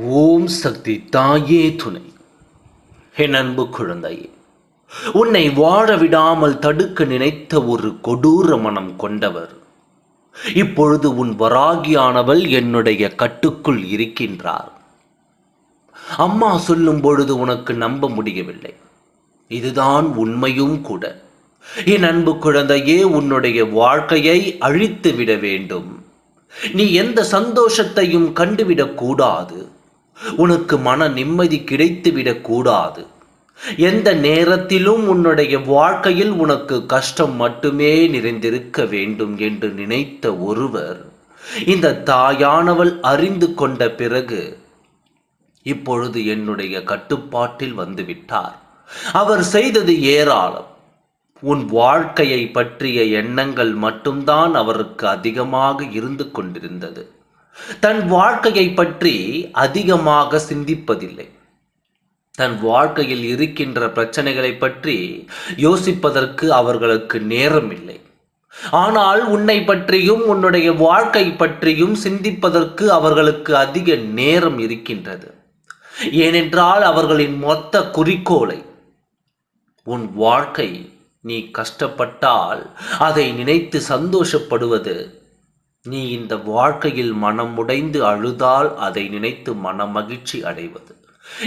ஓம் சக்தி தாயே துணை. என் அன்பு குழந்தையே உன்னை வாழ விடாமல் தடுக்க நினைத்த ஒரு கொடூர மனம் கொண்டவர். இப்பொழுது உன் வராகியானவள் என்னுடைய கட்டுக்குள் இருக்கின்றார். அம்மா சொல்லும் பொழுது உனக்கு நம்ப முடியவில்லை. இதுதான் உண்மையும் கூட. என் அன்பு குழந்தையே உன்னுடைய வாழ்க்கையை அழித்து விட வேண்டும். நீ எந்த சந்தோஷத்தையும் கண்டுவிடக் கூடாது. உனக்கு மன நிம்மதி கிடைத்துவிடக் கூடாது. எந்த நேரத்திலும் உன்னுடைய வாழ்க்கையில் உனக்கு கஷ்டம் மட்டுமே நிறைந்திருக்க வேண்டும் என்று நினைத்த ஒருவர் இந்த தாயானவள் அறிந்து கொண்ட பிறகு இப்பொழுது என்னுடைய கட்டுப்பாட்டில் வந்துவிட்டார். அவர் செய்தது ஏராளம். உன் வாழ்க்கையை பற்றிய எண்ணங்கள் மட்டும்தான் அவருக்கு அதிகமாக இருந்து கொண்டிருந்தது. தன் வாழ்க்கையை பற்றி அதிகமாக சிந்திப்பதில்லை. தன் வாழ்க்கையில் இருக்கின்ற பிரச்சனைகளை பற்றி யோசிப்பதற்கு அவர்களுக்கு நேரம் இல்லை ஆனால் உன்னை பற்றியும் உன்னுடைய வாழ்க்கை பற்றியும் சிந்திப்பதற்கு அவர்களுக்கு அதிக நேரம் இருக்கின்றது. ஏனென்றால் அவர்களின் மொத்த குறிக்கோளை உன் வாழ்க்கை நீ கஷ்டப்பட்டால் அதை நினைத்து சந்தோஷப்படுவது நீ இந்த வாழ்க்கையில் மனம் உடைந்து அழுதால் அதை நினைத்து மன மகிழ்ச்சி அடைவது.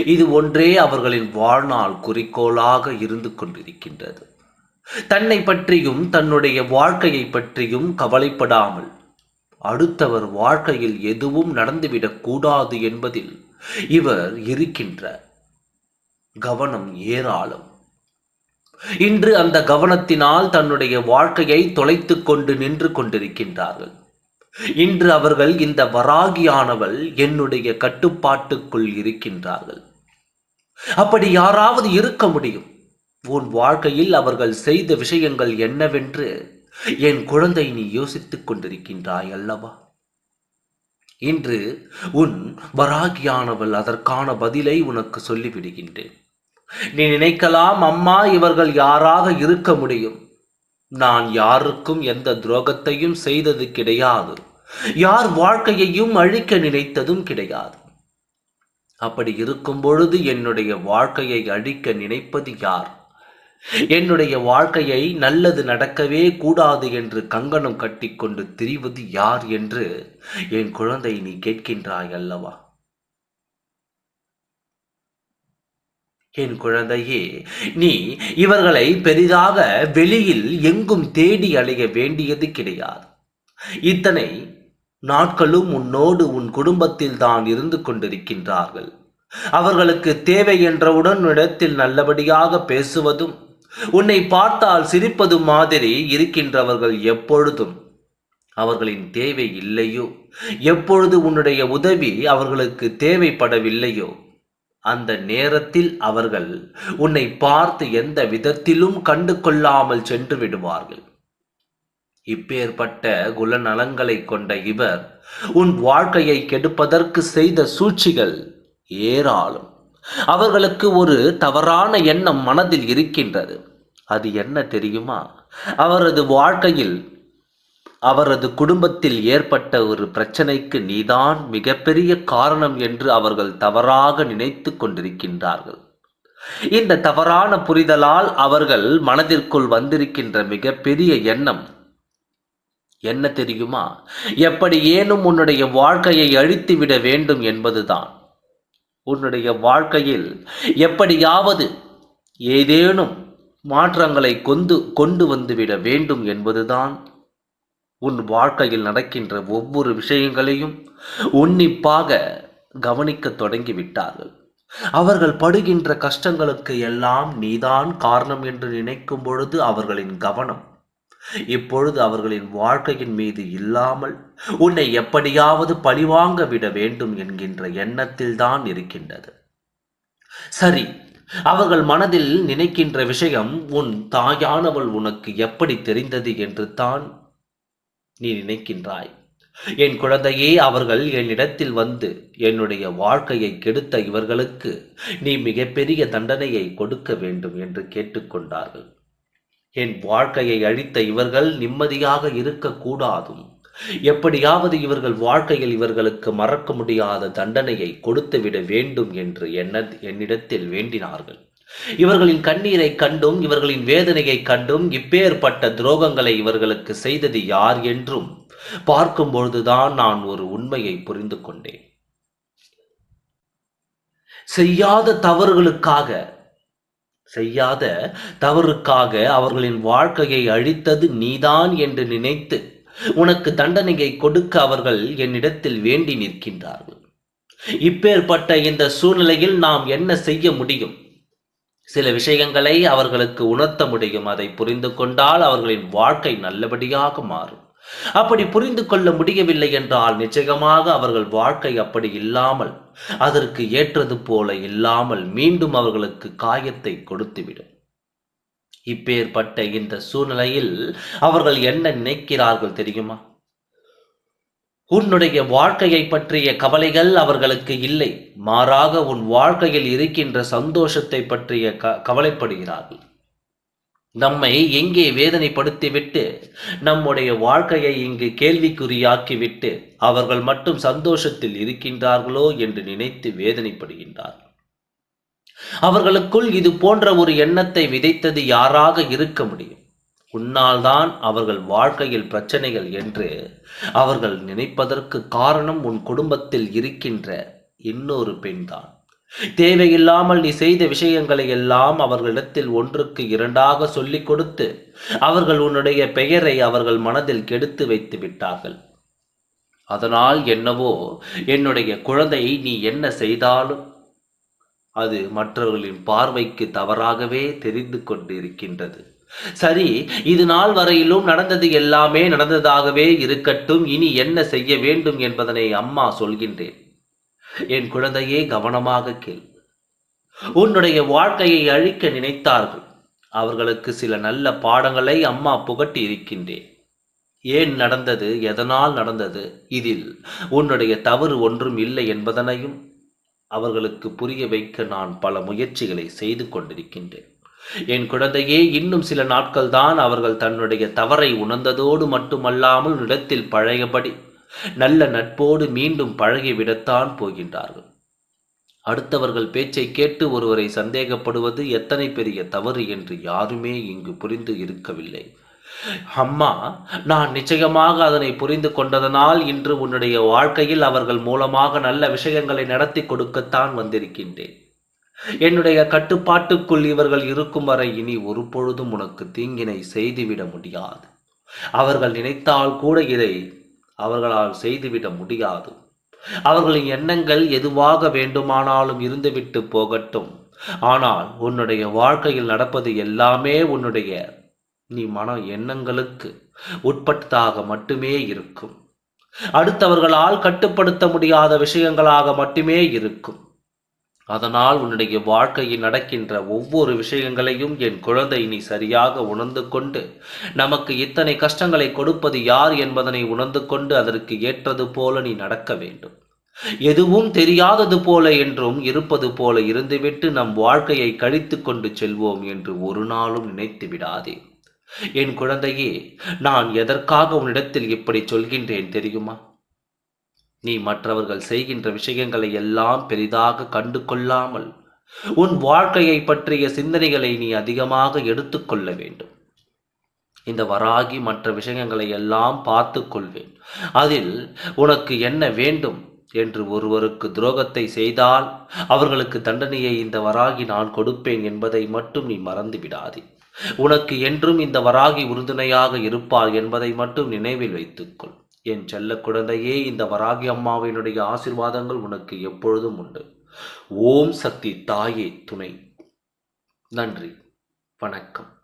இது ஒன்றே அவர்களின் வாழ்நாள் குறிக்கோளாக இருந்து கொண்டிருக்கின்றது. தன்னை பற்றியும் தன்னுடைய வாழ்க்கையை பற்றியும் கவலைப்படாமல் அடுத்தவர் வாழ்க்கையில் எதுவும் நடந்துவிடக் கூடாது என்பதில் இவர் இருக்கின்ற கவனம் ஏராளம். இன்று அந்த கவனத்தினால் தன்னுடைய வாழ்க்கையை தொலைத்து கொண்டு நின்று கொண்டிருக்கின்றார்கள். இன்று அவர்கள் இந்த வராகியானவள் என்னுடைய கட்டுப்பாட்டுக்குள் இருக்கின்றார்கள். அப்படி யாராவது இருக்க முடியும். உன் வாழ்க்கையில் அவர்கள் செய்த விஷயங்கள் என்னவென்று என் குழந்தை நீ யோசித்துக் கொண்டிருக்கின்றாய் அல்லவா? இன்று உன் வராகியானவள் அதற்கான பதிலை உனக்கு சொல்லிவிடுகின்றேன். நீ நினைக்கலாம் அம்மா இவர்கள் யாராக இருக்க முடியும். நான் யாருக்கும் எந்த துரோகத்தையும் செய்தது கிடையாது. யார் வாழ்க்கையையும் அழிக்க நினைத்ததும் கிடையாது. அப்படி இருக்கும் பொழுது என்னுடைய வாழ்க்கையை அழிக்க நினைப்பது யார்? என்னுடைய வாழ்க்கையை நல்லது நடக்கவே கூடாது என்று கங்கணம் கட்டிக்கொண்டு திரிவது யார் என்று என் குழந்தை நீ கேட்கின்றாய் அல்லவா? என் குழந்தையே நீ இவர்களை பெரிதாக வெளியில் எங்கும் தேடி அலைய வேண்டியது கிடையாது. இத்தனை நாட்களும் உன்னோடு உன் குடும்பத்தில் தான் இருந்து கொண்டிருக்கின்றார்கள். அவர்களுக்கு தேவை என்றவுடன் இடத்தில் நல்லபடியாக பேசுவதும் உன்னை பார்த்தால் சிரிப்பது மாதிரி இருக்கின்றவர்கள் எப்பொழுதும். அவர்களின் தேவை இல்லையோ? எப்பொழுது உன்னுடைய உதவி அவர்களுக்கு தேவைப்படவில்லையோ? அந்த நேரத்தில் அவர்கள் உன்னை பார்த்து எந்த விதத்திலும் கண்டு கொள்ளாமல் சென்று விடுவார்கள். இப்பேற்பட்ட குலநலங்களை கொண்ட இவர் உன் வாழ்க்கையை கெடுப்பதற்கு செய்த சூழ்ச்சிகள் ஏராளம். அவர்களுக்கு ஒரு தவறான எண்ணம் மனதில் இருக்கின்றது. அது என்ன தெரியுமா? அவரது வாழ்க்கையில் அவரது குடும்பத்தில் ஏற்பட்ட ஒரு பிரச்சனைக்கு நீதான் மிகப்பெரிய காரணம் என்று அவர்கள் தவறாக நினைத்து கொண்டிருக்கின்றார்கள். இந்த தவறான புரிதலால் அவர்கள் மனதிற்குள் வந்திருக்கின்ற மிகப்பெரிய எண்ணம் என்ன தெரியுமா? எப்படி ஏனும் உன்னுடைய வாழ்க்கையை அழித்து விட வேண்டும் என்பதுதான். உன்னுடைய வாழ்க்கையில் எப்படியாவது ஏதேனும் மாற்றங்களை கொண்டு கொண்டு வந்துவிட வேண்டும் என்பதுதான் உன் வாழ்க்கையில் நடக்கின்ற ஒவ்வொரு விஷயங்களையும் உன்னிப்பாக கவனிக்க தொடங்கிவிட்டார்கள். அவர்கள் படுகின்ற கஷ்டங்களுக்கு எல்லாம் நீதான் காரணம் என்று நினைக்கும் பொழுது அவர்களின் கவனம் இப்பொழுது அவர்களின் வாழ்க்கையின் மீது இல்லாமல் உன்னை எப்படியாவது பழிவாங்க விட வேண்டும் என்கின்ற எண்ணத்தில் தான் இருக்கின்றது. சரி அவர்கள் மனதில் நினைக்கின்ற விஷயம் உன் தாயானவள் உனக்கு எப்படி தெரிந்தது என்று தான் நீ நினைக்கின்றாய்? என் குழந்தையே அவர்கள் என்னிடத்தில் வந்து என்னுடைய வாழ்க்கையை கெடுத்த இவர்களுக்கு நீ மிகப்பெரிய தண்டனையை கொடுக்க வேண்டும் என்று கேட்டுக்கொண்டார்கள். என் வாழ்க்கையை அழித்த இவர்கள் நிம்மதியாக இருக்கக்கூடாதும். எப்படியாவது இவர்கள் வாழ்க்கையில் இவர்களுக்கு மறக்க முடியாத தண்டனையை கொடுத்துவிட வேண்டும் என்று என்ன என்னிடத்தில் வேண்டினார்கள். இவர்களின் கண்ணீரை கண்டும் இவர்களின் வேதனையை கண்டும் இப்பேற்பட்ட துரோகங்களை இவர்களுக்கு செய்தது யார் என்றும் பார்க்கும்பொழுதுதான் நான் ஒரு உண்மையை புரிந்து கொண்டேன் செய்யாத தவறுகளுக்காக செய்யாத தவறுக்காக அவர்களின் வாழ்க்கையை அழித்தது நீதான் என்று நினைத்து உனக்கு தண்டனையை கொடுக்க அவர்கள் என்னிடத்தில் வேண்டி நிற்கின்றார்கள். இப்பேற்பட்ட இந்த சூழ்நிலையில் நாம் என்ன செய்ய முடியும்? சில விஷயங்களை அவர்களுக்கு உணர்த்த முடியும். அதை புரிந்து கொண்டால் அவர்களின் வாழ்க்கை நல்லபடியாக மாறும். அப்படி புரிந்து கொள்ள முடியவில்லை என்றால் நிச்சயமாக அவர்கள் வாழ்க்கை அப்படி இல்லாமல் அதற்கு ஏற்றது போல இல்லாமல் மீண்டும் அவர்களுக்கு காயத்தை கொடுத்துவிடும். இப்பேற்பட்ட இந்த சூழ்நிலையில் அவர்கள் என்ன நினைக்கிறார்கள் தெரியுமா? உன்னுடைய வாழ்க்கையை பற்றிய கவலைகள் அவர்களுக்கு இல்லை. மாறாக உன் வாழ்க்கையில் இருக்கின்ற சந்தோஷத்தை பற்றிய க கவலைப்படுகிறார்கள். நம்மை எங்கே வேதனைப்படுத்திவிட்டு நம்முடைய வாழ்க்கையை இங்கு கேள்விக்குறியாக்கிவிட்டு அவர்கள் மட்டும் சந்தோஷத்தில் இருக்கின்றார்களோ என்று நினைத்து வேதனைப்படுகின்றார். அவர்களுக்குள் இது போன்ற ஒரு எண்ணத்தை விதைத்தது யாராக இருக்க முடியும்? உன்னால்தான் அவர்கள் வாழ்க்கையில் பிரச்சனைகள் என்று அவர்கள் நினைப்பதற்கு காரணம் உன் குடும்பத்தில் இருக்கின்ற இன்னொரு பெண்தான். தேவையில்லாமல் நீ செய்த விஷயங்களை எல்லாம் அவர்களிடத்தில் ஒன்றுக்கு இரண்டாக சொல்லிக் கொடுத்து அவர்கள் உன்னுடைய பெயரை அவர்கள் மனதில் கெடுத்து வைத்து விட்டார்கள். அதனால் என்னவோ என்னுடைய குழந்தையை நீ என்ன செய்தாலும் அது மற்றவர்களின் பார்வைக்கு தவறாகவே தெரிந்து கொண்டிருக்கின்றது. சரி இது நாள் வரையிலும் நடந்தது எல்லாமே நடந்ததாகவே இருக்கட்டும் இனி என்ன செய்ய வேண்டும் என்பதனை அம்மா சொல்கின்றேன். என் குழந்தையே கவனமாக கேள். உன்னுடைய வாழ்க்கையை அழிக்க நினைத்தார்கள். அவர்களுக்கு சில நல்ல பாடங்களை அம்மா புகட்டி இருக்கின்றேன் ஏன் நடந்தது? எதனால் நடந்தது? இதில் உன்னுடைய தவறு ஒன்றும் இல்லை என்பதனையும் அவர்களுக்கு புரிய வைக்க நான் பல முயற்சிகளை செய்து கொண்டிருக்கின்றேன். என் குழந்தையே இன்னும் சில நாட்கள்தான் அவர்கள் தன்னுடைய தவறை உணர்ந்ததோடு மட்டுமல்லாமல் இடத்தில் பழையபடி நல்ல நட்போடு மீண்டும் பழகிவிடத்தான் போகின்றார்கள். அடுத்தவர்கள் பேச்சை கேட்டு ஒருவரை சந்தேகப்படுவது எத்தனை பெரிய தவறு என்று யாருமே இங்கு புரிந்து இருக்கவில்லை. அம்மா நான் நிச்சயமாக அதனை புரிந்து கொண்டதனால் இன்று உன்னுடைய வாழ்க்கையில் அவர்கள் மூலமாக நல்ல விஷயங்களை நடத்தி கொடுக்கத்தான் வந்திருக்கின்றேன். என்னுடைய கட்டுப்பாட்டுக்குள் இவர்கள் இருக்கும் வரை இனி ஒரு பொழுதும் உனக்கு தீங்கினை செய்துவிட முடியாது. அவர்கள் நினைத்தால் கூட இதை அவர்களால் செய்துவிட முடியாது. அவர்களின் எண்ணங்கள் எதுவாக வேண்டுமானாலும் இருந்துவிட்டு போகட்டும். ஆனால் உன்னுடைய வாழ்க்கையில் நடப்பது எல்லாமே உன்னுடைய நீ மன எண்ணங்களுக்கு உட்பட்டதாக மட்டுமே இருக்கும். அடுத்தவர்களால் கட்டுப்படுத்த முடியாத விஷயங்களாக மட்டுமே இருக்கும். அதனால் உன்னுடைய வாழ்க்கையில் நடக்கின்ற ஒவ்வொரு விஷயங்களையும் என் குழந்தை நீ சரியாக உணர்ந்து கொண்டு நமக்கு இத்தனை கஷ்டங்களை கொடுப்பது யார் என்பதனை உணர்ந்து கொண்டு அதற்கு ஏற்றது போல நீ நடக்க வேண்டும். எதுவும் தெரியாதது போல என்றும் இருப்பது போல இருந்துவிட்டு நம் வாழ்க்கையை கழித்து கொண்டு செல்வோம் என்று ஒரு நாளும் நினைத்து விடாதே. என் குழந்தையே நான் எதற்காக உன்னிடத்தில் இப்படி சொல்கின்றேன் தெரியுமா? நீ மற்றவர்கள் செய்கின்ற விஷயங்களை எல்லாம் பெரிதாக கண்டு கொள்ளாமல் உன் வாழ்க்கையை பற்றிய சிந்தனைகளை நீ அதிகமாக எடுத்துக்கொள்ள வேண்டும். இந்த வராகி மற்ற விஷயங்களை எல்லாம் பார்த்து கொள்வேன் அதில் உனக்கு என்ன வேண்டும் என்று ஒருவருக்கு துரோகத்தை செய்தால் அவர்களுக்கு தண்டனையை இந்த வராகி நான் கொடுப்பேன் என்பதை மட்டும் நீ மறந்து விடாதே. உனக்கு என்றும் இந்த வராகி உறுதுணையாக இருப்பாள் என்பதை மட்டும் நினைவில் வைத்துக்கொள். என் செல்ல குழந்தையே இந்த வராகி அம்மாவினுடைய ஆசிர்வாதங்கள் உனக்கு எப்பொழுதும் உண்டு. ஓம் சக்தி தாயே துணை. நன்றி. வணக்கம்.